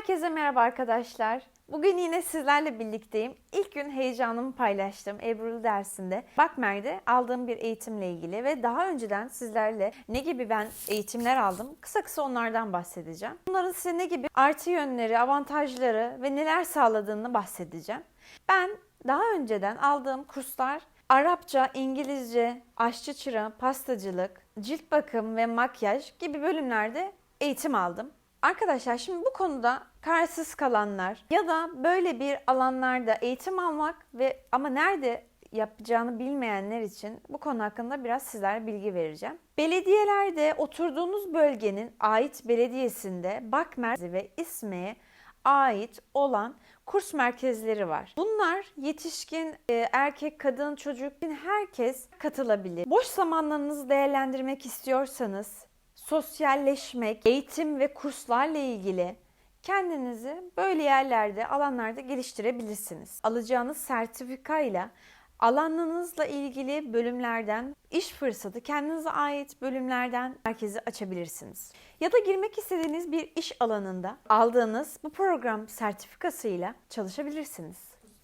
Herkese merhaba arkadaşlar. Bugün yine sizlerle birlikteyim. İlk gün heyecanımı paylaştım Ebru'lu dersinde. Bakmer'de aldığım bir eğitimle ilgili ve daha önceden sizlerle ne gibi ben eğitimler aldım kısa kısa onlardan bahsedeceğim. Bunların size ne gibi artı yönleri, avantajları ve neler sağladığını bahsedeceğim. Ben daha önceden aldığım kurslar Arapça, İngilizce, aşçı çırağı, pastacılık, cilt bakım ve makyaj gibi bölümlerde eğitim aldım. Arkadaşlar şimdi bu konuda kararsız kalanlar ya da böyle bir alanlarda eğitim almak ve ama nerede yapacağını bilmeyenler için bu konu hakkında biraz sizlere bilgi vereceğim. Belediyelerde oturduğunuz bölgenin ait belediyesinde Bakmer ve İSME'ye ait olan kurs merkezleri var. Bunlar yetişkin, e, erkek, kadın, çocuk, herkes katılabilir. Boş zamanlarınızı değerlendirmek istiyorsanız sosyalleşmek, eğitim ve kurslarla ilgili kendinizi böyle yerlerde, alanlarda geliştirebilirsiniz. Alacağınız sertifikayla alanınızla ilgili bölümlerden iş fırsatı, kendinize ait bölümlerden merkezi açabilirsiniz. Ya da girmek istediğiniz bir iş alanında aldığınız bu program sertifikasıyla çalışabilirsiniz.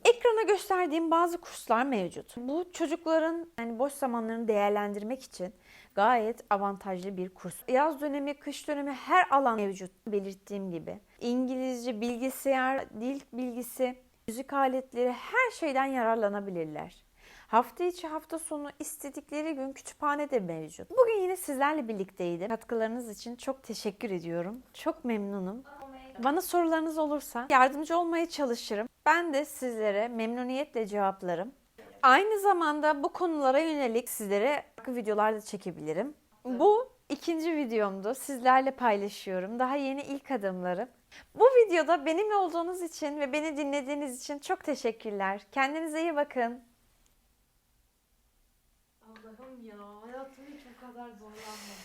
Ekrana gösterdiğim bazı kurslar mevcut. Bu çocukların yani boş zamanlarını değerlendirmek için gayet avantajlı bir kurs. Yaz dönemi, kış dönemi her alan mevcut belirttiğim gibi. İngilizce, bilgisayar, dil bilgisi, müzik aletleri her şeyden yararlanabilirler. Hafta içi hafta sonu istedikleri gün kütüphane de mevcut. Bugün yine sizlerle birlikteydim. Katkılarınız için çok teşekkür ediyorum. Çok memnunum. Bana sorularınız olursa yardımcı olmaya çalışırım. Ben de sizlere memnuniyetle cevaplarım. Aynı zamanda bu konulara yönelik sizlere farklı videolar da çekebilirim. Bu ikinci videomdu. Sizlerle paylaşıyorum. Daha yeni ilk adımlarım. Bu videoda benimle olduğunuz için ve beni dinlediğiniz için çok teşekkürler. Kendinize iyi bakın. Allah'ım ya hayatım hiç bu kadar zorlanmadım.